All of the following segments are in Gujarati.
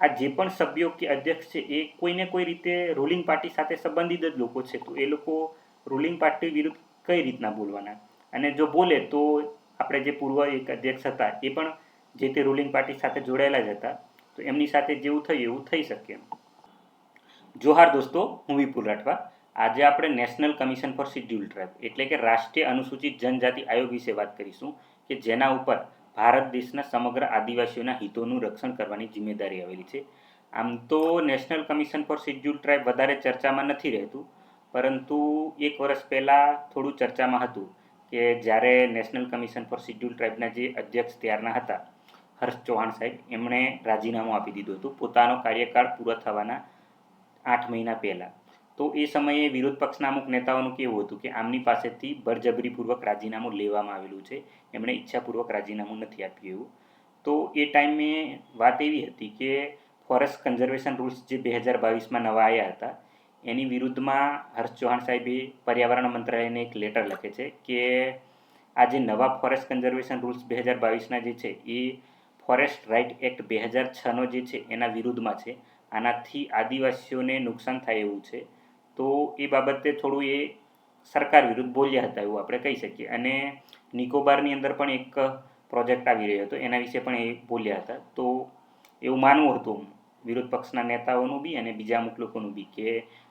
આ જે પણ સભ્યો કે અધ્યક્ષ છે, એ કોઈને કોઈ રીતે રૂલિંગ પાર્ટી સાથે સંબંધિત જ લોકો છે, તો એ લોકો રૂલિંગ પાર્ટી વિરુદ્ધ કઈ રીતના બોલવાના? અને જો બોલે, તો આપણે જે પૂર્વ એક અધ્યક્ષ હતા, એ પણ જે તે રૂલિંગ પાર્ટી સાથે જોડાયેલા જ હતા, તો એમની સાથે જેવું થયું, એવું થઈ શકે જોહાર દોસ્તો, હું વિપુલ રાઠવા. આજે આપણે national commission for schedule tribe એટલે કે રાષ્ટ્રીય અનુસૂચિત જનજાતિ આયોગ વિશે વાત કરીશું, કે જેના ઉપર ભારત દેશના સમગ્ર આદિવાસીઓના હિતોનું રક્ષણ કરવાની જિમ્મેદારી આવેલી છે. આમ તો national commission for schedule tribe વધારે ચર્ચામાં નથી રહેતું, પરંતુ એક વર્ષ પહેલાં થોડું ચર્ચામાં હતું કે જ્યારે નેશનલ કમિશન ફોર શિડ્યુલ ટ્રાઇબના જે અધ્યક્ષ ત્યારના હતા, હર્ષ ચૌહાણ સાહેબ, એમણે રાજીનામું આપી દીધું હતું. પોતાનો કાર્યકાળ પૂરો થવાના આઠ મહિના પહેલાં. તો એ સમયે વિરોધ પક્ષના અમુક નેતાઓનું કેવું હતું કે આમની પાસેથી બળજબરીપૂર્વક રાજીનામું લેવામાં આવેલું છે. એમણે ઈચ્છાપૂર્વક રાજીનામું નથી આપ્યું એવું. તો એ ટાઈમે વાત એવી હતી કે ફોરેસ્ટ કન્ઝર્વેશન રૂલ્સ જે બે હજાર બાવીસમાં નવા આવ્યા હતા, એની વિરુદ્ધમાં હર્ષ ચૌહાણ સાહેબે પર્યાવરણ મંત્રાલયને એક લેટર લખે છે કે આ જે નવા ફોરેસ્ટ કન્ઝર્વેશન રૂલ્સ બે હજાર બાવીસના જે છે, એ ફોરેસ્ટ રાઇટ એક્ટ બે હજાર છનો જે છે, એના વિરુદ્ધમાં છે. આનાથી આદિવાસીઓને નુકસાન થાય એવું છે. તો એ બાબતે થોડું એ સરકાર વિરુદ્ધ બોલ્યા હતા એવું આપણે કહી શકીએ. અને નિકોબારની અંદર પણ એક પ્રોજેક્ટ આવી રહ્યો હતો, એના વિશે પણ એ બોલ્યા હતા. તો એવું માનવું હતું વિરોધ પક્ષના નેતાઓનું બી અને બીજા અમુક લોકોનું બી કે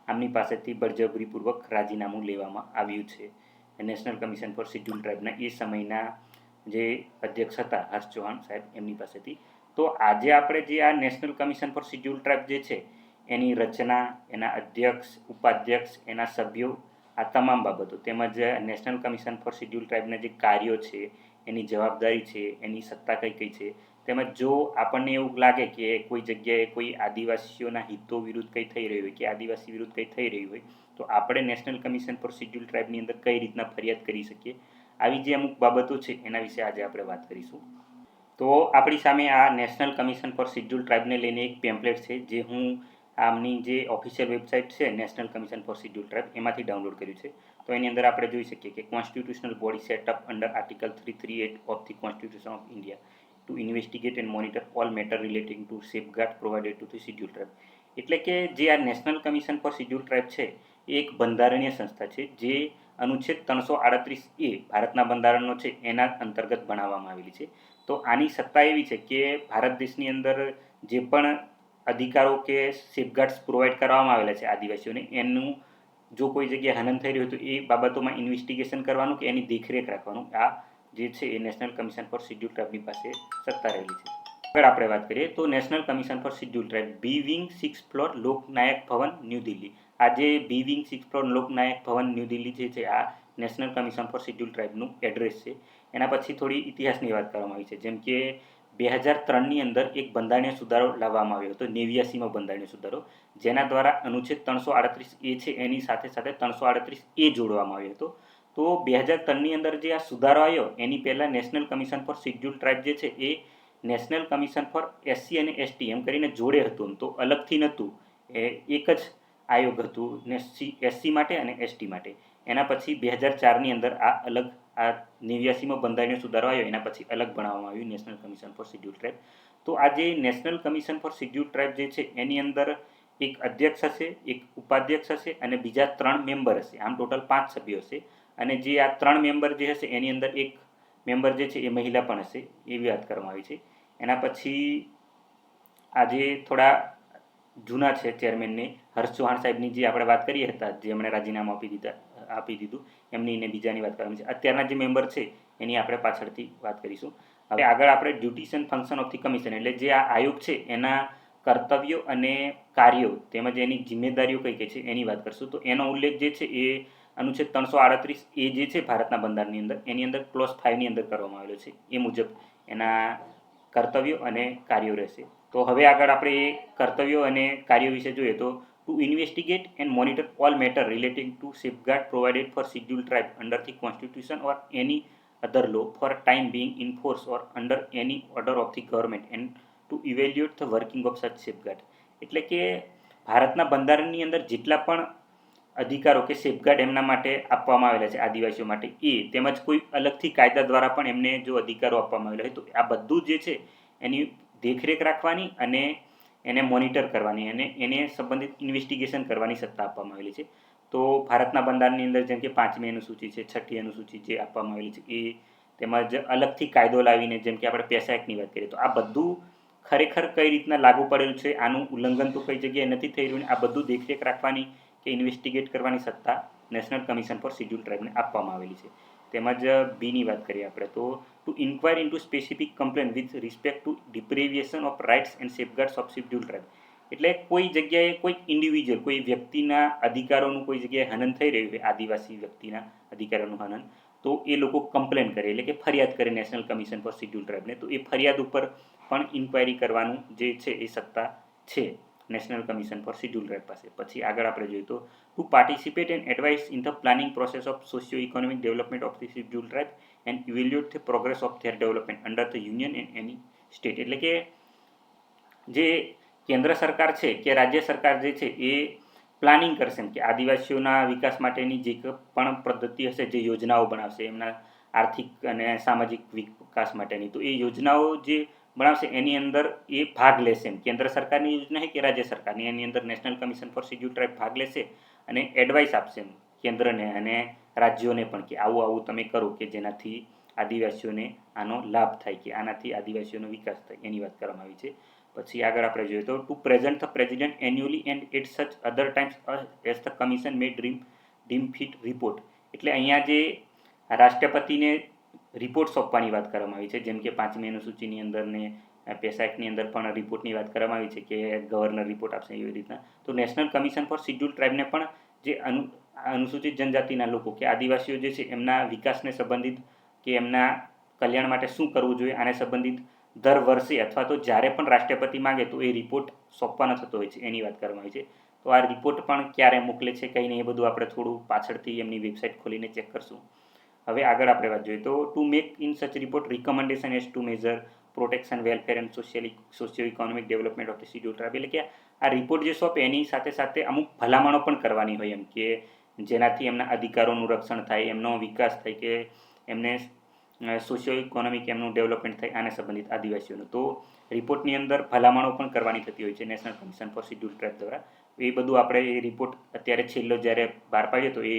આમની પાસેથી બળજબરીપૂર્વક રાજીનામું લેવામાં આવ્યું છે. નેશનલ કમિશન ફોર શિડ્યુલ ટ્રાઇબના એ સમયના જે અધ્યક્ષ હતા હર્ષ ચૌહાણ સાહેબ એમની પાસેથી. તો આજે આપણે જે આ national commission for schedule tribe જે છે એની રચના, એના અધ્યક્ષ, ઉપાધ્યક્ષ, એના સભ્યો, આ તમામ બાબતો. તેમજ નેશનલ કમિશન ફોર શિડ્યુલ ટ્રાઇબના જે કાર્યો છે, એની જવાબદારી છે, એની સત્તા કઈ કઈ છે. તેમજ જો આપણને એવું લાગે કે કોઈ જગ્યાએ કોઈ આદિવાસીઓના હિતો વિરુદ્ધ કંઈ થઈ રહ્યું હોય, કે આદિવાસી વિરુદ્ધ કંઈ થઈ રહ્યું હોય, તો આપણે નેશનલ કમિશન ફોર શિડ્યુલ ટ્રાઇબની અંદર કઈ રીતના ફરિયાદ કરી શકીએ? આવી જે અમુક બાબતો છે, એના વિશે આજે આપણે વાત કરીશું. તો આપણી સામે આ નેશનલ કમિશન ફોર શિડ્યુલ ટ્રાઇબને લઈને એક પેમ્પલેટ છે, જે હું આમની જે ઓફિશિયલ વેબસાઇટ છે national commission for schedule tribe એમાંથી ડાઉનલોડ કર્યું છે. તો એની અંદર આપણે જોઈ શકીએ કે constitutional body setup under article three three eight of the constitution of India to investigate and monitor all matter relating to safeguard provided to the schedule tribe એટલે કે જે આ national commission for schedule tribe છે, એ એક બંધારણીય સંસ્થા છે, જે અનુચ્છેદ ત્રણસો આડત્રીસ એ ભારતના બંધારણનો છે, એના અંતર્ગત બનાવવામાં આવેલી છે. તો આની સત્તા એવી છે કે ભારત દેશની અંદર જે પણ અધિકારો કે સેફગાર્ડ્સ પ્રોવાઈડ કરવામાં આવેલા છે આદિવાસીઓને. એનું જો કોઈ જગ્યાએ હનન થઈ રહ્યું તો એ બાબતોમાં ઇન્વેસ્ટિગેશન કરવાનું કે એની દેખરેખ રાખવાનું. આ જે છે એ નેશનલ કમિશન ફોર શિડ્યુલ ટ્રાઇબની પાસે સત્તા રહેલી છે. આગળ આપણે વાત કરીએ તો national commission for schedule tribe B wing six floor Loknayak Bhavan new Delhi આજે B wing six floor Loknayak Bhavan new Delhi જે છે, આ નેશનલ કમિશન ફોર શિડ્યુલ ટ્રાઇબનું એડ્રેસ છે. એના પછી થોડી ઇતિહાસની વાત કરવામાં આવી છે. જેમ કે બે હજાર ત્રણની અંદર એક બંધારણીય સુધારો લાવવામાં આવ્યો હતો, નેવ્યાસીમાં બંધારણીય સુધારો. જેના દ્વારા અનુચ્છેદ ત્રણસો આડત્રીસ એ છે, એની સાથે સાથે ત્રણસો આડત્રીસ એ જોડવામાં આવ્યો હતો. તો બે હજાર ત્રણની અંદર જે આ સુધારો આવ્યો, એની પહેલાં national commission for schedule tribe જે છે, એ નેશનલ કમિશન ફોર એસસી અને એસટી એમ કરીને જોડે હતું તો અલગથી નહોતું. એ એક જ આયોગ હતું એસસી એસસી માટે અને એસટી માટે. એના પછી બે હજાર ચારની અંદર આ અલગ આ નેવ્યાસીમાં બંધારણીય આવ્યો, એના પછી અલગ બનાવવામાં આવ્યું national commission for schedule tribe તો આ જે national commission for schedule tribe જે છે, એની અંદર એક અધ્યક્ષ હશે, એક ઉપાધ્યક્ષ હશે અને બીજા ત્રણ મેમ્બર હશે. આમ ટોટલ પાંચ સભ્યો હશે. અને જે આ ત્રણ મેમ્બર જે હશે, એની અંદર એક મેમ્બર જે છે, એ મહિલા પણ હશે, એવી વાત કરવામાં આવી છે. એના પછી આજે થોડા જૂના છે ચેરમેનને, હર્ષ ચૌહાણ સાહેબની જે આપણે વાત કરીએ હતા, જે એમણે રાજીનામું આપી દીધા આપી દીધું. એમની ને બીજાની વાત કરવાની છે. અત્યારના જે મેમ્બર છે, એની આપણે પાછળથી વાત કરીશું. હવે આગળ આપણે duties function of the commission એટલે જે આ આયોગ છે, એના કર્તવ્યો અને કાર્યો તેમજ એની જિમ્મેદારીઓ કઈ કઈ છે, એની વાત કરશું. તો એનો ઉલ્લેખ જે છે, એ અનુચ્છેદ ત્રણસો આડત્રીસ, એ જે છે, ભારતના બંધારણની અંદર, એની અંદર ક્લોઝ ફાઇવની અંદર કરવામાં આવેલો છે. એ મુજબ એના કર્તવ્યો અને કાર્યો રહેશે. તો હવે આગળ આપણે એ કર્તવ્યો અને કાર્યો વિશે જોઈએ તો to investigate and monitor all matter relating to safeguard provided for scheduled tribe under the constitution or any other law for time being in force or under any order of the government and to evaluate the working of such safeguard. એટલે કે ભારતના બંધારણની અંદર જેટલા પણ અધિકારો કે સેફગાર્ડ એમના માટે આપવામાં આવેલા છે, આદિવાસીઓ માટે, એ તેમજ કોઈ અલગથી કાયદા દ્વારા પણ એમને જો અધિકારો આપવામાં આવેલા હોય તો આ બધું જે છે એની દેખરેખ રાખવાની અને એને મોનિટર કરવાની અને એને સંબંધિત ઇન્વેસ્ટિગેશન કરવાની સત્તા આપવામાં આવેલી છે. તો ભારતના બંધારણની અંદર જેમ કે પાંચમી અનુસૂચિ છે, છઠ્ઠી અનુસૂચિ જે આપવામાં આવેલી છે, એ તેમજ અલગથી કાયદો લાવીને જેમ કે આપણે પેસા એક્ટની વાત કરીએ તો આ બધું ખરેખર કઈ રીતના લાગુ પડેલું છે, આનું ઉલ્લંઘન તો કઈ જગ્યાએ નથી થઈ રહ્યું આ બધું દેખરેખ રાખવાની કે ઇન્વેસ્ટિગેટ કરવાની સત્તા નેશનલ કમિશન ફોર શિડ્યુલ ટ્રાઇબને આપવામાં આવેલી છે. તેમજ બીની વાત કરીએ આપણે, તો to inquire into specific complaint with respect to deprivation of rights and safeguards of schedule tribe એટલે કોઈ જગ્યાએ કોઈ ઇન્ડિવિજ્યુઅલ કોઈ વ્યક્તિના અધિકારોનું કોઈ જગ્યાએ હનન થઈ રહ્યું હોય, આદિવાસી વ્યક્તિના અધિકારોનું હનન, તો એ લોકો કમ્પ્લેન કરે, એટલે કે ફરિયાદ કરે નેશનલ કમિશન ફોર શિડ્યુલ ટ્રાઇબને તો એ ફરિયાદ ઉપર પણ ઇન્ક્વાયરી કરવાનું જે છે એ સત્તા છે. National commission for schedule tribe પાસે. પછી આગળ આપણે જોઈએ તો to participate and advise in the planning process of socio economic development of the schedule tribe and evaluate the progress of their development under the union and any state એટલે કે જે કેન્દ્ર સરકાર છે કે રાજ્ય સરકાર જે છે એ પ્લાનિંગ કરશે કે આદિવાસીઓના વિકાસ માટેની જે પણ પદ્ધતિ હશે જે યોજનાઓ બનાવશે એમના આર્થિક અને સામાજિક વિકાસ માટેની. તો એ યોજનાઓ જે બનાવશે, એની અંદર એ ભાગ લેશે એમ. કેન્દ્ર સરકારની યોજના છે કે રાજ્ય સરકારની? એની અંદર national commission for schedule tribe ભાગ લેશે અને એડવાઇસ આપશે કેન્દ્રને અને રાજ્યોને પણ કે આવું આવું તમે કરો કે જેનાથી આદિવાસીઓને આનો લાભ થાય કે આનાથી આદિવાસીઓનો વિકાસ થાય એની વાત કરવામાં આવી છે. પછી આગળ આપણે જોઈએ તો to present the president annually and at such other times as the commission may dream deem fit report એટલે અહીંયા જે રાષ્ટ્રપતિને રિપોર્ટ સોંપવાની વાત કરવામાં આવી છે. જેમ કે પાંચમી અનુસૂચિની અંદર ને પેસા એક્ટની અંદર પણ રિપોર્ટની વાત કરવામાં આવી છે કે ગવર્નર રિપોર્ટ આપશે એવી રીતના. તો નેશનલ કમિશન ફોર શિડ્યુલ ટ્રાઇબને પણ જે અનુ, અનુસૂચિત જનજાતિના લોકો કે આદિવાસીઓ જે છે, એમના વિકાસને સંબંધિત કે એમના કલ્યાણ માટે શું કરવું જોઈએ, આને સંબંધિત દર વર્ષે અથવા તો જ્યારે પણ રાષ્ટ્રપતિ માંગે તો એ રિપોર્ટ સોંપવાનો થતો હોય છે, એની વાત કરવામાં આવી છે. તો આ રિપોર્ટ પણ ક્યારે મોકલે છે, કંઈ નહીં, એ બધું આપણે થોડું પાછળથી એમની વેબસાઇટ ખોલીને ચેક કરશું. હવે આગળ આપણે વાત જોઈએ તો to make in such report recommendation as to measure protection welfare and social socio economic development of the schedule tribe એટલે કે આ રિપોર્ટ જે સોંપે એની સાથે સાથે અમુક ભલામણો પણ કરવાની હોય એમ કે જેનાથી એમના અધિકારોનું રક્ષણ થાય, એમનો વિકાસ થાય કે એમને સોશિયો ઇકોનોમિક એમનું ડેવલપમેન્ટ થાય આને સંબંધિત આદિવાસીઓનું. તો રિપોર્ટની અંદર ભલામણો પણ કરવાની થતી હોય છે national commission for schedule tribe દ્વારા. એ બધું આપણે એ રિપોર્ટ અત્યારે છેલ્લો જ્યારે બહાર પાડીએ તો એ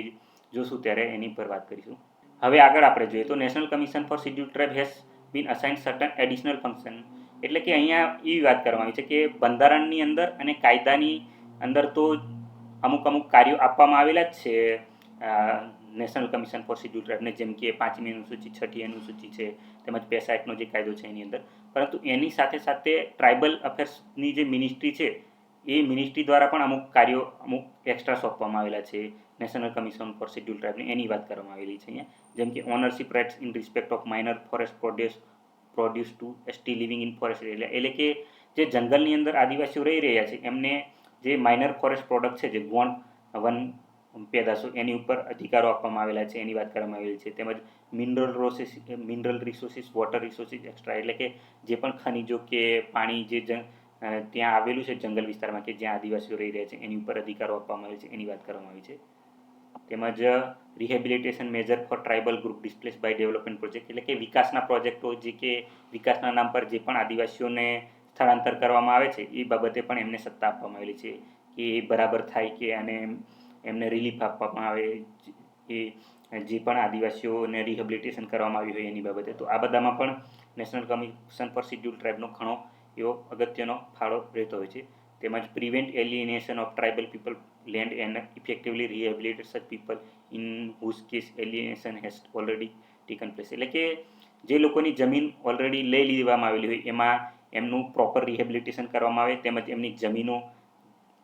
જોશું ત્યારે એની પર વાત કરીશું. હવે આગળ આપણે જોઈએ તો national commission for schedule tribe has been assign certain additional function એટલે કે અહીંયા એવી વાત કરવામાં આવી છે કે બંધારણની અંદર અને કાયદાની અંદર તો અમુક અમુક કાર્યો આપવામાં આવેલા જ છે નેશનલ કમિશન ફોર શિડ્યુલ ટ્રાઇબને જેમ કે પાંચમી અનુસૂચિ, છઠ્ઠી અનુસૂચિ છે, તેમજ પેસા એક્ટનો જે કાયદો છે એની અંદર. પરંતુ એની સાથે સાથે ટ્રાઇબલ અફેર્સની જે મિનિસ્ટ્રી છે, એ મિનિસ્ટ્રી દ્વારા પણ અમુક કાર્યો અમુક એક્સ્ટ્રા સોંપવામાં આવેલા છે નેશનલ કમિશન ફોર શિડ્યુલ ટ્રાઇબને એની વાત કરવામાં આવેલી છે અહીંયા. જેમ કે ownership rights in respect of minor forest produce produce to ST living in forest area એટલે કે જે જંગલની અંદર આદિવાસીઓ રહી રહ્યા છે, એમને જે માઇનર ફોરેસ્ટ પ્રોડક્ટ છે, જે ગોણ, વન પેદાશો, એની ઉપર અધિકારો આપવામાં આવેલા છે, એની વાત કરવામાં આવેલી છે. તેમજ mineral resources mineral resources water resources extra એટલે કે જે પણ ખનિજો કે પાણી જે ત્યાં આવેલું છે જંગલ વિસ્તારમાં કે જ્યાં આદિવાસીઓ રહી રહ્યા છે, એની ઉપર અધિકારો આપવામાં આવે છે, એની વાત કરવામાં આવી છે. તેમજ rehabilitation measure for tribal group displace by development project એટલે કે વિકાસના પ્રોજેક્ટો જે કે વિકાસના નામ પર જે પણ આદિવાસીઓને સ્થળાંતર કરવામાં આવે છે, એ બાબતે પણ એમને સત્તા આપવામાં આવેલી છે કે એ બરાબર થાય કે અને એમને રિલીફ આપવામાં આવે એ જે પણ આદિવાસીઓને રિહેબિલિટેશન કરવામાં આવ્યું હોય એની બાબતે. તો આ બધામાં પણ નેશનલ કમિશન ફોર શિડ્યુલ ટ્રાઇબનો ઘણો એવો અગત્યનો ફાળો રહેતો હોય છે. તેમજ prevent alienation of tribal people land and effectively rehabilitate such people in whose case alienation has already taken place. એટલે કે જે લોકોની જમીન ઓલરેડી લઈ લેવામાં આવેલી હોય, એમાં એમનું પ્રોપર રિહેબિલિટેશન કરવામાં આવે, તેમજ એમની જમીનો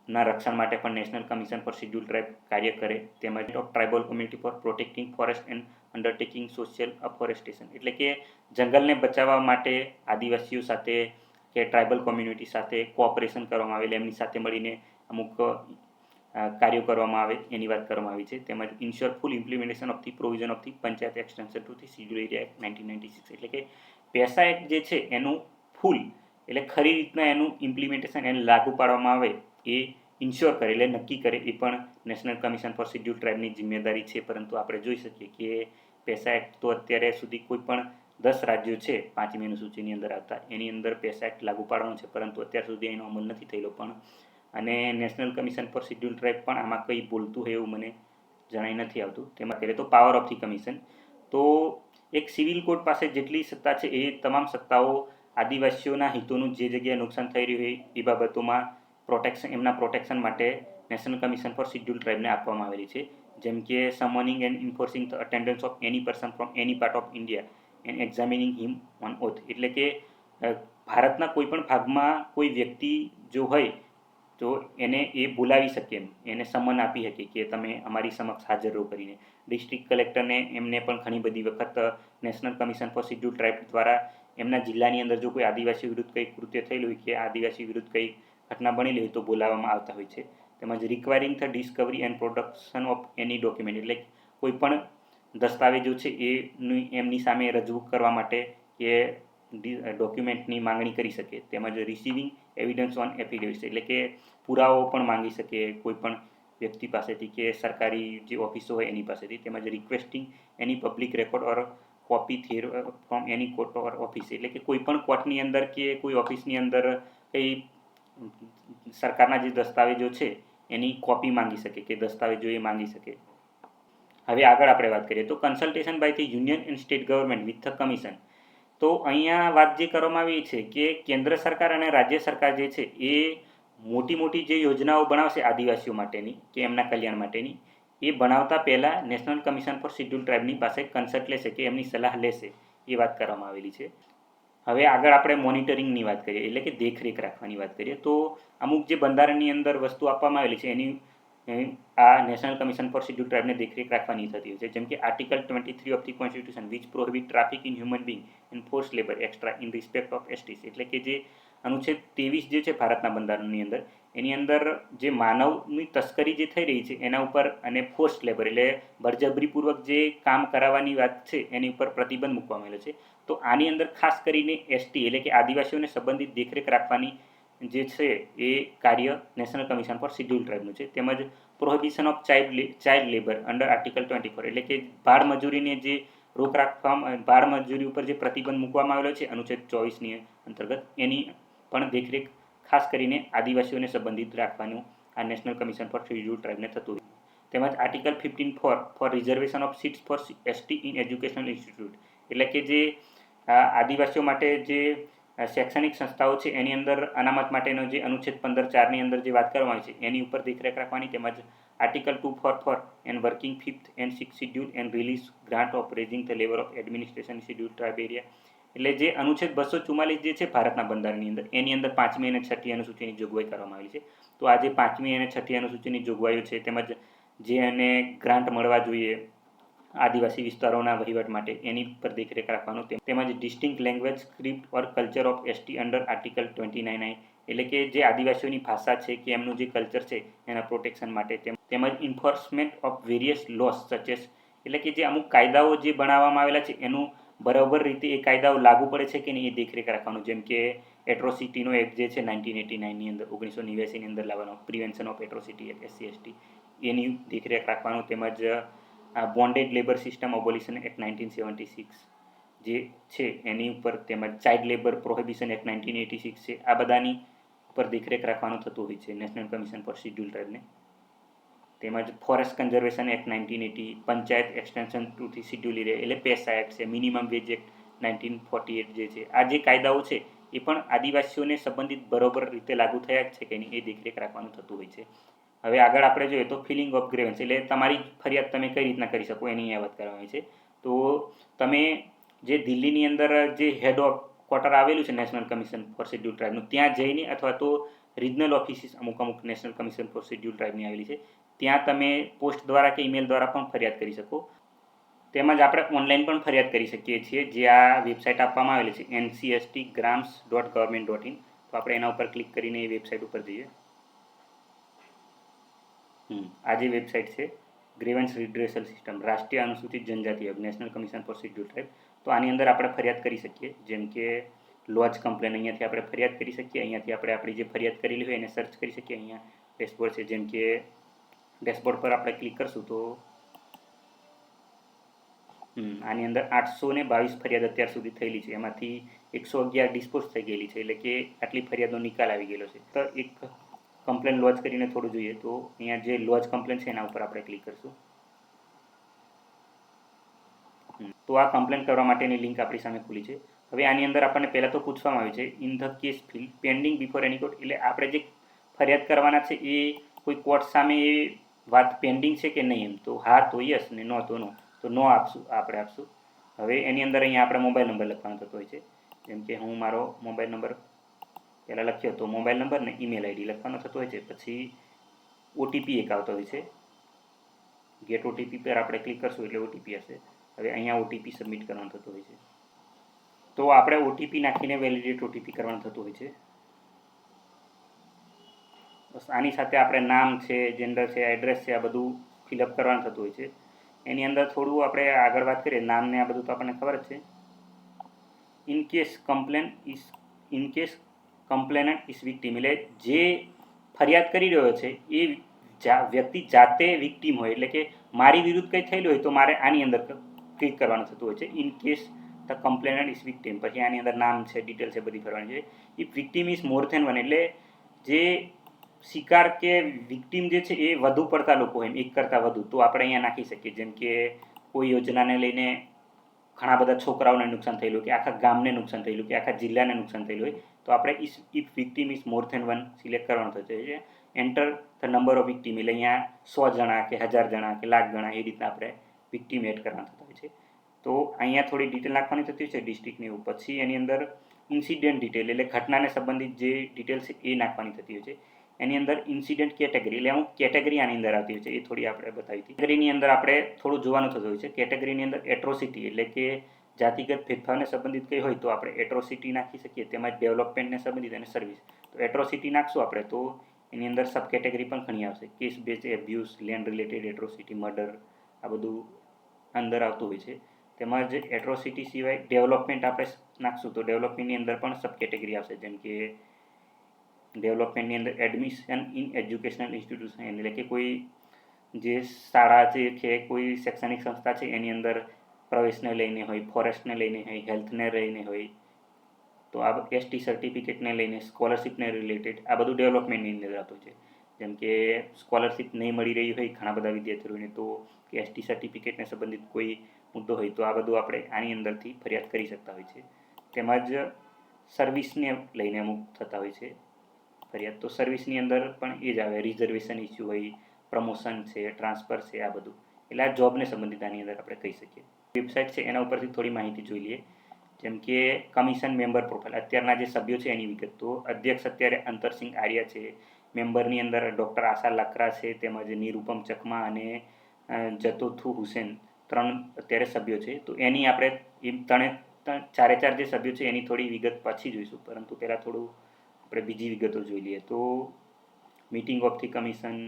ના રક્ષણ માટે પણ national commission for schedule tribe કાર્ય કરે, તેમજ of tribal community for protecting forest and undertaking social afforestation એટલે કે જંગલને બચાવવા માટે આદિવાસીઓ સાથે કે ટ્રાઇબલ કોમ્યુનિટી સાથે કોઓપરેશન કરવામાં આવે એમની સાથે મળીને અમુક કાર્યો કરવામાં આવે એની વાત કરવામાં આવી છે. તેમજ ensure full implementation of the provision of the Panchayat extension to the schedule area act nineteen ninety six એટલે કે પેસા એક્ટ જે છે, એનું ફૂલ, એટલે ખરી રીતના એનું ઇમ્પ્લિમેન્ટેશન એને લાગુ પાડવામાં આવે એ ઇન્શ્યોર કરે, એટલે નક્કી કરે એ પણ નેશનલ કમિશન ફોર શિડ્યુલ ટ્રાઇબની જિમ્મેદારી છે. પરંતુ આપણે જોઈ શકીએ કે પેસા એક્ટ તો અત્યારે સુધી કોઈ પણ દસ રાજ્યો છે પાંચમી અનુસૂચિની અંદર આવતા, એની અંદર પેસા એક્ટ લાગુ પાડવાનો છે. પરંતુ અત્યાર સુધી એનો અમલ નથી થયેલો પણ અને national commission for schedule tribe પણ આમાં કંઈ બોલતું હોય એવું મને જણાઈ નથી આવતું. તેમાં પહેલે તો પાવર ઓફ ધી કમિશન તો એક સિવિલ કોર્ટ પાસે જેટલી સત્તા છે એ તમામ સત્તાઓ આદિવાસીઓના હિતોનું જે જગ્યાએ નુકસાન થઈ રહ્યું હોય એ બાબતોમાં પ્રોટેક્શન એમના પ્રોટેક્શન માટે નેશનલ કમિશન ફોર શિડ્યુલ ટ્રાઇબને આપવામાં આવેલી છે. જેમ કે summoning and enforcing the attendance of any person from any part of India and examining him on oath એટલે કે ભારતના કોઈ પણ ભાગમાં કોઈ વ્યક્તિ જો હોય તો એને એ બોલાવી શકે એમ. એને સમન આપી શકે કે તમે અમારી સમક્ષ હાજર રહો કરીને. ડિસ્ટ્રિક્ટ કલેક્ટરને એમને પણ ઘણી બધી વખત national commission for schedule tribe દ્વારા એમના જિલ્લાની અંદર જો કોઈ આદિવાસી વિરુદ્ધ કંઈ કૃત્ય થયેલું હોય કે આદિવાસી વિરુદ્ધ કંઈ ઘટના બનેલી હોય તો બોલાવવામાં આવતા હોય છે. તેમજ requiring the discovery and production of any document એટલે કોઈ પણ દસ્તાવેજો છે એની એમની સામે રજૂ કરવા માટે કે ડોક્યુમેન્ટની માંગણી કરી શકે. તેમજ રિસીવિંગ એવિડન્સ ઓન એફિડેવિટ્સ એટલે કે પુરાવો પણ માંગી શકે કોઈ પણ વ્યક્તિ પાસેથી કે સરકારી જે ઓફિસો હોય એની પાસેથી. તેમજ requesting any public record or copy thereof from any court or office એટલે કે કોઈ પણ કોર્ટની અંદર કે કોઈ ઓફિસની અંદર કંઈ સરકારના જે દસ્તાવેજો છે, એની કોપી માંગી શકે કે દસ્તાવેજો એ માંગી શકે. હવે આગળ આપણે વાત કરીએ. તો consultation by the union and state government with the commission તો અહીંયા વાત જે કરવામાં આવી છે કે કેન્દ્ર સરકાર અને રાજ્ય સરકાર જે છે એ મોટી મોટી જે યોજનાઓ બનાવશે આદિવાસીઓ માટેની કે એમના કલ્યાણ માટેની, એ બનાવતા પહેલાં નેશનલ કમિશન ફોર શિડ્યુલ ટ્રાઇબની પાસે કન્સલ્ટ લેશે કે એમની સલાહ લેશે, એ વાત કરવામાં આવેલી છે. હવે આગળ આપણે મોનિટરિંગની વાત કરીએ, એટલે કે દેખરેખ રાખવાની વાત કરીએ, તો અમુક જે બંધારણની અંદર વસ્તુ આપવામાં આવેલી છે, એની આ નેશનલ કમિશન ફોર શેડ્યુલ ટ્રાઇબને દેખરેખ રાખવાની થતી હોય છે. જેમ કે article twenty three of the constitution which prohibit traffic in human being and force labour extra in respect of STs એટલે કે જે અનુચ્છેદ ત્રેવીસ જે છે ભારતના બંધારણની અંદર, એની અંદર જે માનવની તસ્કરી જે થઈ રહી છે, એના ઉપર અને ફોર્સ લેબર એટલે બળજબરીપૂર્વક જે કામ કરાવવાની વાત છે, એની ઉપર પ્રતિબંધ મૂકવામાં આવેલો છે. તો આની અંદર ખાસ કરીને એસટી એટલે કે આદિવાસીઓને સંબંધિત દેખરેખ રાખવાની જે છે એ કાર્ય નેશનલ કમિશન ફોર શિડ્યુલ ટ્રાઇબનું છે. તેમજ prohibition of child child labour under article twenty four એટલે કે બાળ મજૂરીને જે રોક રાખવામાં બાળ મજૂરી ઉપર જે પ્રતિબંધ મૂકવામાં આવેલો છે, અનુચ્છેદ ચોવીસની અંતર્ગત, એની પણ દેખરેખ ખાસ કરીને આદિવાસીઓને સંબંધિત રાખવાનું આ નેશનલ કમિશન ફોર શિડ્યુલ ટ્રાઇબને થતું તેમજ article fifteen four for reservation of seats for ST in educational institute એટલે કે જે આદિવાસીઓ માટે જે શૈક્ષણિક સંસ્થાઓ છે, એની અંદર અનામત માટેનો જે અનુચ્છેદ પંદર ચારની અંદર જે વાત કરવામાં છે, એની ઉપર દેખરેખ રાખવાની તેમજ article two four four and working fifth and six schedule and release grant of raising the level of administration schedule tribe area એટલે જે અનુચ્છેદ બસો ચુમ્માલીસ જે છે, ભારતના બંધારણની અંદર, એની અંદર પાંચમી અને છઠ્ઠી અનુસૂચિની જોગવાઈ કરવામાં આવી છે. તો આ જે પાંચમી અને છઠ્ઠી અનુસૂચિની જોગવાઈઓ છે, તેમજ જે એને ગ્રાન્ટ મળવા જોઈએ આદિવાસી વિસ્તારોના વહીવટ માટે એની પર દેખરેખ રાખવાનું તેમજ distinct language script or culture of ST under article twenty nine I એટલે કે જે આદિવાસીઓની ભાષા છે કે એમનું જે કલ્ચર છે, એના પ્રોટેક્શન માટે તેમજ enforcement of various laws such as એટલે કે જે અમુક કાયદાઓ જે બનાવવામાં આવેલા છે, એનું બરાબર રીતે એ કાયદાઓ લાગુ પડે છે કે નહીં એ દેખરેખ રાખવાનું. જેમ કે એટ્રોસિટીનો એક્ટ જે છે નાઇન્ટીન એટી નાઇનની અંદર, ઓગણીસો નેવ્યાસીની અંદર લાવવાનો prevention of atrocity act SC ST એની દેખરેખ રાખવાનું તેમજ bonded labour system abolition act nineteen seventy six જે છે, એની ઉપર તેમજ child labour prohibition act nineteen eighty six છે, આ બધાની ઉપર દેખરેખ રાખવાનું થતું હોય છે નેશનલ કમિશન ફોર શિડ્યુલ ટ્રાઇબને તેમજ forest conservation act nineteen eighty Panchayat extension to the schedule area એટલે પેસા એક્ટ છે minimum wage act nineteen forty eight જે છે. આ જે કાયદાઓ છે, એ પણ આદિવાસીઓને સંબંધિત બરોબર રીતે લાગુ થયા છે કે નહીં, એ દેખરેખ રાખવાનું થતું હોય છે. હવે આગળ આપણે જોઈએ તો ફિલિંગ ઓફ ગ્રેવન્સ એટલે તમારી ફરિયાદ તમે કઈ રીતના કરી શકો એની વાત કરવાની છે. તો તમે જે દિલ્હીની અંદર જે હેડ ઓફ ક્વાર્ટર આવેલું છે નેશનલ કમિશન ફોર શેડ્યુલ ટ્રાઇબનું ત્યાં જઈને અથવા તો રિજનલ ઓફિસીસ અમુક અમુક નેશનલ કમિશન ફોર શેડ્યુલ ટ્રાઇબની આવેલી છે, ત્યાં તમે પોસ્ટ દ્વારા કે ઈમેલ દ્વારા પણ ફરિયાદ કરી શકો. તેમજ આપણે ઓનલાઈન પણ ફરિયાદ કરી શકીએ છીએ, જે આ વેબસાઇટ આપવામાં આવેલી છે NCST grams dot government dot in તો આપણે એના ઉપર ક્લિક કરીને એ વેબસાઇટ ઉપર જઈએ. આ જે વેબસાઇટ છે ગ્રીવન્સ રિડ્રેસલ સિસ્ટમ રાષ્ટ્રીય અનુસૂચિત જનજાતિ national commission for schedule tribe તો આની અંદર આપણે ફરિયાદ કરી શકીએ, જેમ કે લોજ કમ્પ્લેન અહીંયાથી આપણે ફરિયાદ કરી શકીએ, અહીંયાથી આપણે આપણી જે ફરિયાદ કરેલી હોય એને સર્ચ કરી શકીએ, અહીંયા ડેશબોર્ડ છે, જેમ કે ડેશબોર્ડ પર આપણે ક્લિક કરશું તો આની અંદર આઠસો ને બાવીસ ફરિયાદ અત્યાર સુધી થયેલી છે, એમાંથી એકસો અગિયાર ડિસ્પોઝ થઈ ગયેલી છે, એટલે કે આટલી ફરિયાદનો નિકાલ આવી ગયેલો છે. તો એક કમ્પ્લેન લોજ કરીને થોડું જોઈએ તો અહીંયા જે લોજ કમ્પ્લેન છે એના ઉપર આપણે ક્લિક કરશું. તો આ કમ્પ્લેન કરવા માટેની લિંક આપણી સામે ખુલી છે. હવે આની અંદર આપણને પહેલાં તો પૂછવામાં આવ્યું છે in the case fill pending before any court એટલે આપણે જે ફરિયાદ કરવાના છે એ કોઈ કોર્ટ સામે એ વાત પેન્ડિંગ છે કે નહીં એમ. તો હા, તો યસ ને નો તો નો તો નો આપશું, આપણે આપશું. હવે એની અંદર અહીંયા આપણે મોબાઈલ નંબર લખવાનો થતો હોય છે. જેમ કે હું મારો મોબાઈલ નંબર પહેલાં લખ્યો તો મોબાઈલ નંબર ને ઈમેલ આઈડી લખવાનો થતો હોય છે. પછી ઓટીપી એક આવતો હોય છે. ગેટ ઓટીપી પર આપણે ક્લિક કરશું એટલે ઓટીપી હશે. હવે અહીંયા ઓટીપી સબમિટ કરવાનો થતો હોય છે. તો આપણે ઓટીપી નાખીને વેલિડેટ ઓટીપી કરવાનું થતું હોય છે. બસ આની સાથે આપણે નામ છે જેન્ડર છે એડ્રેસ છે, આ બધું ફિલઅપ કરવાનું થતું હોય છે. એની અંદર થોડું આપણે આગળ વાત કરીએ. નામને આ બધું તો આપણને ખબર જ છે. In case complaint is in case complainant is જે ફરિયાદ કરી રહ્યો છે, એ વ્યક્તિ જાતે વિક્ટીમ હોય, એટલે કે મારી વિરુદ્ધ કંઈ થયેલું હોય તો મારે આની અંદર ક્લિક કરવાનું થતું હોય છે. In case the complainant is victim, પછી આની અંદર નામ છે ડિટેલ છે, બધી ફરવાની છે. If victim is more than one, એટલે જે શિકાર કે વિક્ટીમ જે છે, એ વધુ પડતા લોકો હોય એક કરતાં વધુ. તો આપણે અહીંયા નાખી શકીએ, જેમ કે કોઈ યોજનાને લઈને ઘણા બધા છોકરાઓને નુકસાન થયેલું કે આખા ગામને નુકસાન થયેલું કે આખા જિલ્લાને નુકસાન થયેલું હોય તો આપણે is if victim is more than one select કરવાનું હોય છે enter the number of victim એટલે અહીંયા સો જણા કે હજાર જણા કે લાખ જણા એ રીતના આપણે વિક્ટીમ એડ કરવાનું થતા હોય છે. તો અહીંયા થોડી ડિટેલ નાખવાની થતી છે ડિસ્ટ્રિક્ટની એવું પછી એની અંદર ઇન્સિડન્ટ ડિટેલ એટલે ઘટનાને સંબંધિત જે ડિટેલ છે એ નાખવાની થતી હોય છે. એની અંદર ઇન્સિડન્ટ કેટેગરી એટલે અમુક કેટેગરી આની અંદર આવતી હોય છે એ થોડી આપણે બતાવી હતી. કેટેગરીની અંદર આપણે થોડું જોવાનું થતું હોય છે. કેટેગરીની અંદર એટ્રોસિટી એટલે કે જાતિગત ભેદભાવને સંબંધિત કંઈ હોય તો આપણે એટ્રોસિટી નાખી શકીએ તેમજ ડેવલપમેન્ટને સંબંધિત અને સર્વિસ તો એટ્રોસિટી નાખશું આપણે તો એની અંદર સબ કેટેગરી પણ ઘણી આવશે. Case base abuse land related atrocity murder આ બધું અંદર આવતું હોય છે. તેમજ એટ્રોસિટી સિવાય ડેવલપમેન્ટ આપણે નાખશું તો ડેવલપમેન્ટની અંદર પણ સબ કેટેગરી આવશે. જેમ કે ડેવલપમેન્ટની અંદર એડમિશન ઇન એજ્યુકેશનલ ઇન્સ્ટિટ્યુશન એટલે કે કોઈ જે શાળા છે કે કોઈ શૈક્ષણિક સંસ્થા છે એની અંદર પ્રવેશને લઈને હોય, ફોરેસ્ટને લઈને હોય, હેલ્થને લઈને હોય, તો આ એસટી સર્ટિફિકેટને લઈને, સ્કોલરશિપને રિલેટેડ આ બધું ડેવલપમેન્ટની અંદર આવતું છે. જેમ કે સ્કોલરશિપ નહીં મળી રહી હોય ઘણા બધા વિદ્યાર્થીઓને, તો કે એસટી સર્ટિફિકેટને સંબંધિત કોઈ મુદ્દો હોય, તો આ બધું આપણે આની અંદરથી ફરિયાદ કરી શકતા હોય છે. તેમજ સર્વિસને લઈને અમુક થતા હોય છે ફરિયાદ. તો સર્વિસની અંદર પણ એ જ આવે, રિઝર્વેશન ઇસ્યુ હોય, પ્રમોશન છે, ટ્રાન્સફર છે, આ બધું. એટલે આ જોબને સંબંધિત આની અંદર આપણે કહી શકીએ. વેબસાઇટ છે, એના ઉપરથી થોડી માહિતી જોઈ લઈએ. જેમ કે કમિશન મેમ્બર પ્રોફાઇલ. અત્યારના જે સભ્યો છે એની વિગત તો અધ્યક્ષ અત્યારે અંતરસિંહ આર્યા છે. મેમ્બરની અંદર ડૉક્ટર આશા લાકરા છે, તેમજ નિરૂપમ ચકમા અને જતોથુ હુસેન ત્રણ અત્યારે સભ્યો છે. તો એની આપણે એ ત્રણે ચારે ચાર જે સભ્યો છે એની થોડી વિગત પછી જોઈશું. પરંતુ પહેલાં થોડું આપણે બીજી વિગતો જોઈ લઈએ. તો meeting of the commission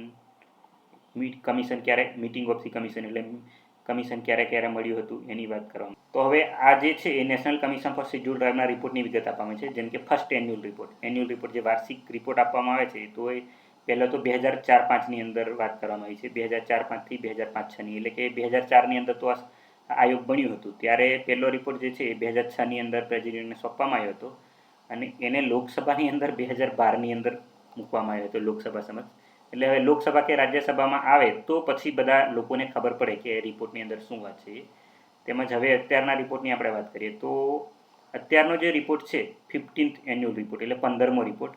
meet commission ક્યારે? મીટિંગ ઓફ ધી કમિશન એટલે કમિશન ક્યારે ક્યારે મળ્યું હતું એની વાત કરવામાં. તો હવે આ જે છે એ નેશનલ કમિશન ફોર શેડ્યુલ ટ્રાઇબના રિપોર્ટની વિગત આપવામાં છે, જેમ કે first annual report annual report જે વાર્ષિક રિપોર્ટ આપવામાં આવે છે, તો એ પહેલાં તો બે હજાર ચાર પાંચની અંદર વાત કરવામાં આવી છે. બે હજાર ચાર પાંચથી બે હજાર પાંચ છની એટલે કે બે હજાર ચારની અંદર તો આ આયોગ બન્યું હતું. ત્યારે પહેલો રિપોર્ટ જે છે એ બે હજાર છની અંદર પ્રેસિડેન્ટને સોંપવામાં આવ્યો હતો અને એને લોકસભાની અંદર બે હજાર બારની અંદર મૂકવામાં આવ્યો હતો લોકસભા સમક્ષ. એટલે હવે લોકસભા કે રાજ્યસભામાં આવે તો પછી બધા લોકોને ખબર પડે કે રિપોર્ટની અંદર શું વાત છે. તેમજ હવે અત્યારના રિપોર્ટની આપણે વાત કરીએ તો અત્યારનો જે રિપોર્ટ છે ફિફ્ટીન્થ એન્યુઅલ રિપોર્ટ એટલે પંદરમો રિપોર્ટ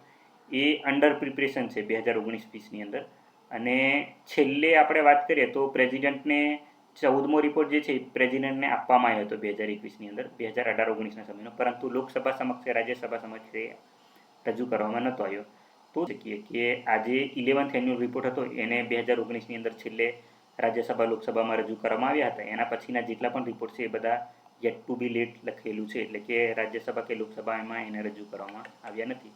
એ અંડર પ્રિપરેશન છે બે હજાર ઓગણીસ વીસની અંદર. અને છેલ્લે આપણે વાત કરીએ તો પ્રેસિડેન્ટને ચૌદમો રિપોર્ટ જે છે એ પ્રેસિડેન્ટને આપવામાં આવ્યો હતો બે હજાર એકવીસની અંદર, બે હજાર અઢાર ઓગણીસના સમયનો. પરંતુ લોકસભા સમક્ષ રાજ્યસભા સમક્ષ રજૂ કરવામાં નહોતો આવ્યો. તો શકીએ કે આજે ઇલેવન્થ એન્યુઅલ રિપોર્ટ હતો. એને બે હજાર ઓગણીસની અંદર છેલ્લે રાજ્યસભા, લોકસભામાં રજૂ કરવામાં આવ્યા હતા. એના પછીના જેટલા પણ રિપોર્ટ છે એ બધા યેટ ટુ બી લેટ લખેલું છે. એટલે કે રાજ્યસભા કે લોકસભામાં એને રજૂ કરવામાં આવ્યા નથી.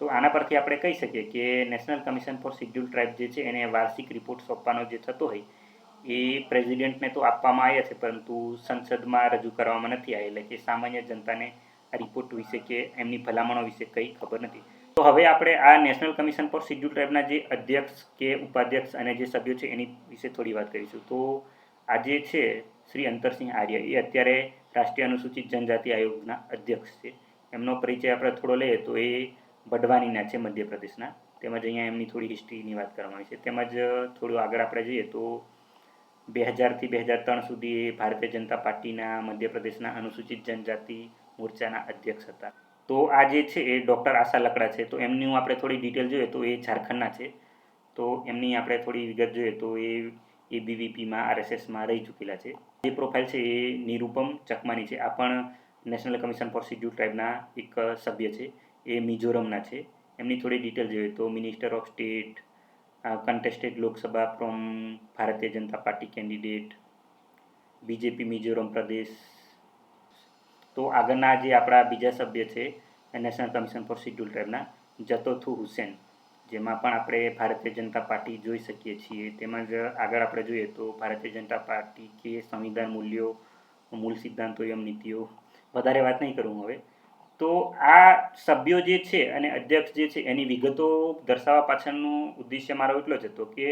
તો આના પરથી આપણે કહી શકીએ કે national commission for schedule tribe જે છે, એને વાર્ષિક રિપોર્ટ સોંપવાનો જે થતો હોય, એ પ્રેસિડેન્ટને તો આપવામાં આવ્યા છે, પરંતુ સંસદમાં રજૂ કરવામાં નથી આવ્યા. એટલે કે સામાન્ય જનતાને આ રિપોર્ટ વિશે કે એમની ભલામણો વિશે કંઈ ખબર નથી. તો હવે આપણે આ નેશનલ કમિશન ફોર શિડ્યુલ ટ્રાઇબના જે અધ્યક્ષ કે ઉપાધ્યક્ષ અને જે સભ્યો છે એની વિશે થોડી વાત કરીશું. તો આજે છે શ્રી અંતરસિંહ આર્ય. એ અત્યારે રાષ્ટ્રીય અનુસૂચિત જનજાતિ આયોગના અધ્યક્ષ છે. એમનો પરિચય આપણે થોડો લઈએ તો એ વઢવાનીના છે મધ્યપ્રદેશના. તેમજ અહીંયા એમની થોડી હિસ્ટ્રીની વાત કરવામાં આવી છે. તેમજ થોડું આગળ આપણે જઈએ તો બે હજારથી બે હજાર ત્રણ સુધી એ ભારતીય જનતા પાર્ટીના મધ્યપ્રદેશના અનુસૂચિત જનજાતિ મોરચાના અધ્યક્ષ હતા. તો આ જે છે એ ડૉક્ટર આશા લકડા છે. તો એમની આપણે થોડી ડિટેલ જોઈએ તો એ ઝારખંડના છે. તો એમની આપણે થોડી વિગત જોઈએ તો એ એ બીવીપીમાં આરએસએસમાં રહી ચૂકેલા છે. જે પ્રોફાઇલ છે એ નિરૂપમ ચકમાની છે. આ પણ નેશનલ કમિશન ફોર શિડ્યુલ ટ્રાઇબના એક સભ્ય છે. એ મિઝોરમના છે. એમની થોડી ડિટેલ જોઈએ તો minister of state contested Lok Sabha from Bharatiya Janata party candidate, BJP Mizoram Pradesh તો આગળના જે આપણા બીજા સભ્ય છે નેશનલ કમિશન ફોર શિડ્યુલ ટ્રાઇબના જતોથુ હુસેન, જેમાં પણ આપણે ભારતીય જનતા પાર્ટી જોઈ શકીએ છીએ. તેમજ આગળ આપણે જોઈએ તો ભારતીય જનતા પાર્ટી કે સંવિધાન મૂલ્યો, મૂળ સિદ્ધાંતો, એમ નીતિઓ, વધારે વાત નહીં કરું હવે. તો આ સભ્યો જે છે અને અધ્યક્ષ જે છે, એની વિગતો દર્શાવવા પાછળનો ઉદ્દેશ્ય મારો એટલો જ હતો કે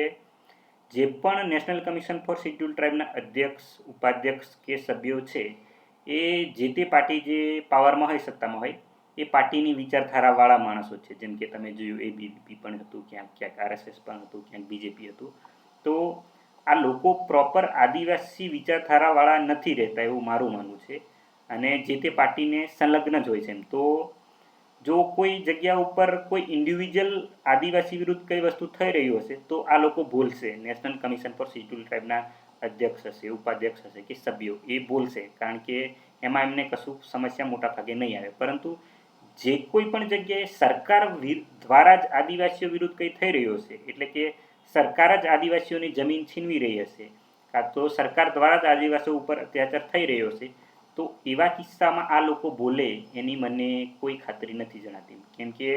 જે પણ નેશનલ કમિશન ફોર શિડ્યુલ ટ્રાઇબના અધ્યક્ષ, ઉપાધ્યક્ષ કે સભ્યો છે એ જે તે પાર્ટી જે પાવરમાં હોય સત્તામાં હોય, એ પાર્ટીની વિચારધારાવાળા માણસો છે. જેમ કે તમે જોયું એબીપી પણ હતું, ક્યાંક ક્યાંક આરએસએસ પણ હતું, ક્યાંક બીજેપી હતું. તો આ લોકો પ્રોપર આદિવાસી વિચારધારાવાળા નથી રહેતા એવું મારું માનવું છે. અને જે તે પાર્ટીને સંલગ્ન જ હોય છે એમ. તો જો કોઈ જગ્યા ઉપર કોઈ ઇન્ડિવિજ્યુઅલ આદિવાસી વિરુદ્ધ કઈ વસ્તુ થઈ રહ્યું હશે, તો આ લોકો ભૂલશે. નેશનલ કમિશન ફોર શિડ્યુલ ટ્રાઇબના અધ્યક્ષ હશે, ઉપાધ્યક્ષ હશે કે સભ્યો, એ બોલશે. કારણ કે એમાં એમને કશું સમસ્યા મોટા ભાગે નહીં આવે. પરંતુ જે કોઈ પણ જગ્યાએ સરકાર દ્વારા જ આદિવાસીઓ વિરુદ્ધ કંઈ થઈ રહ્યો હશે, એટલે કે સરકાર જ આદિવાસીઓની જમીન છીનવી રહી હશે, કાં તો સરકાર દ્વારા જ આદિવાસીઓ ઉપર અત્યાચાર થઈ રહ્યો છે તો એવા કિસ્સામાં આ લોકો બોલે એની મને કોઈ ખાતરી નથી જણાતી. કેમ કે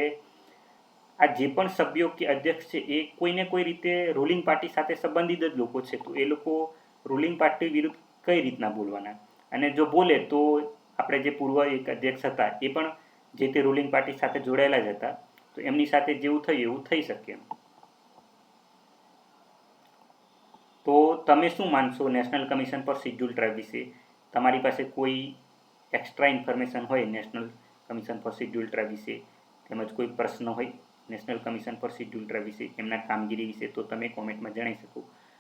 આ જે પણ સભ્યો કે અધ્યક્ષ છે, એ કોઈને કોઈ રીતે રૂલિંગ પાર્ટી સાથે સંબંધિત જ લોકો છે, તો એ લોકો રૂલિંગ પાર્ટી વિરુદ્ધ કઈ રીતના બોલવાના? અને જો બોલે, તો આપણે જે પૂર્વ એક અધ્યક્ષ હતા, એ પણ જે તે રૂલિંગ પાર્ટી સાથે જોડાયેલા જ હતા, તો એમની સાથે જેવું થયું, એવું થઈ શકે એમ. તો તમે શું માનશો નેશનલ કમિશન પર શિડ્યુલ ટ્રાઇબ વિશે? તમારી પાસે કોઈ એક્સ્ટ્રા ઇન્ફોર્મેશન હોય national commission for schedule tribe વિશે? તેમજ કોઈ પ્રશ્ન હોય? National commission for schedule tribe વિશે એમના કામગીરી વિશે તો તમે કોમેન્ટમાં જણાવી શકો.